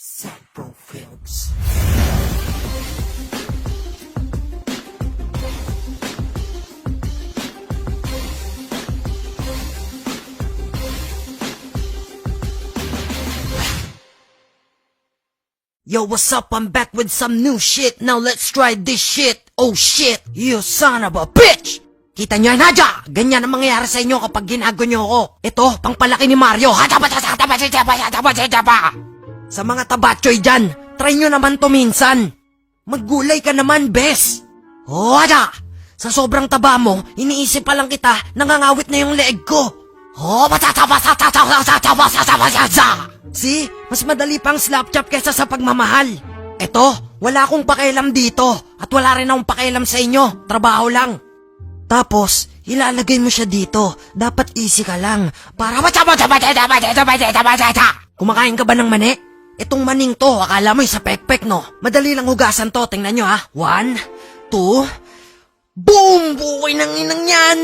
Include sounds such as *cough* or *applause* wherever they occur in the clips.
Central Films. Yo, what's up? I'm back with some new shit. Now let's try this shit. Oh shit, you son of a bitch! Kita nyo yan, Hadya! Ganyan ang mangyayari sa inyo kapag ginago nyo ako. Ito, pangpalaki ni Mario. Sa mga tabachoy dyan, try nyo naman to minsan. Maggulay ka naman, bes. Hadya! Sa sobrang taba mo, iniisip pa lang kita, nangangawit na yung leeg ko. Oh, See? Mas madali pang slap chop kesa sa pagmamahal. Eto, wala akong pakialam dito at wala rin akong pakialam sa inyo. Trabaho lang. Tapos, ilalagay mo siya dito. Dapat easy ka lang. Para Kumakain ka ba ng mani? Itong maning to, akala mo sa pekpek, no? Madali lang hugasan to, tingnan nyo ha. One, two, boom! Bukoy ng inang yan!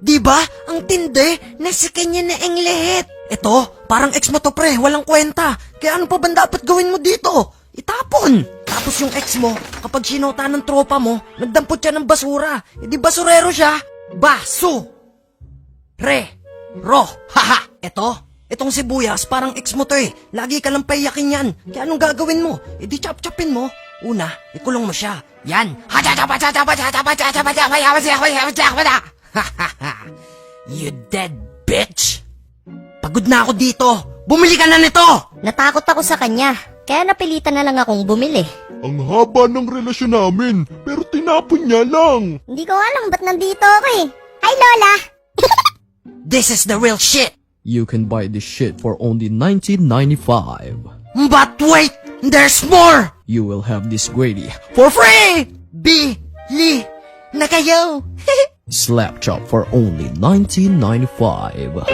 Di ba? Ang tindi, nasa kanya na ang lahat. Ito, parang ex mo to pre, walang kwenta. Kaya ano pa ba dapat gawin mo dito? Itapon! Tapos yung ex mo, kapag sinota ng tropa mo, nagdampot siya ng basura. E di basurero siya. Baso! Re! Ro! *laughs* Haha! Ito, itong sibuyas, parang ex mo to eh. Lagi ka lang paiyakin yan. Kaya anong gagawin mo? E di chop-chopin mo. Una, ikulong mo siya. Yan! *laughs* You dead bitch! Pagod na ako dito! Bumili ka na nito! Natakot ako sa kanya, kaya napilitan na lang akong bumili. Ang haba ng relasyon namin, pero tinapon niya lang. Hindi ko alam ba't nandito ako eh. Hi Lola! *laughs* This is the real shit! You can buy this shit for only 19.95. But wait! There's more! You will have this gravy For free! Bili na kayo! *laughs* slap chop for only 19.95.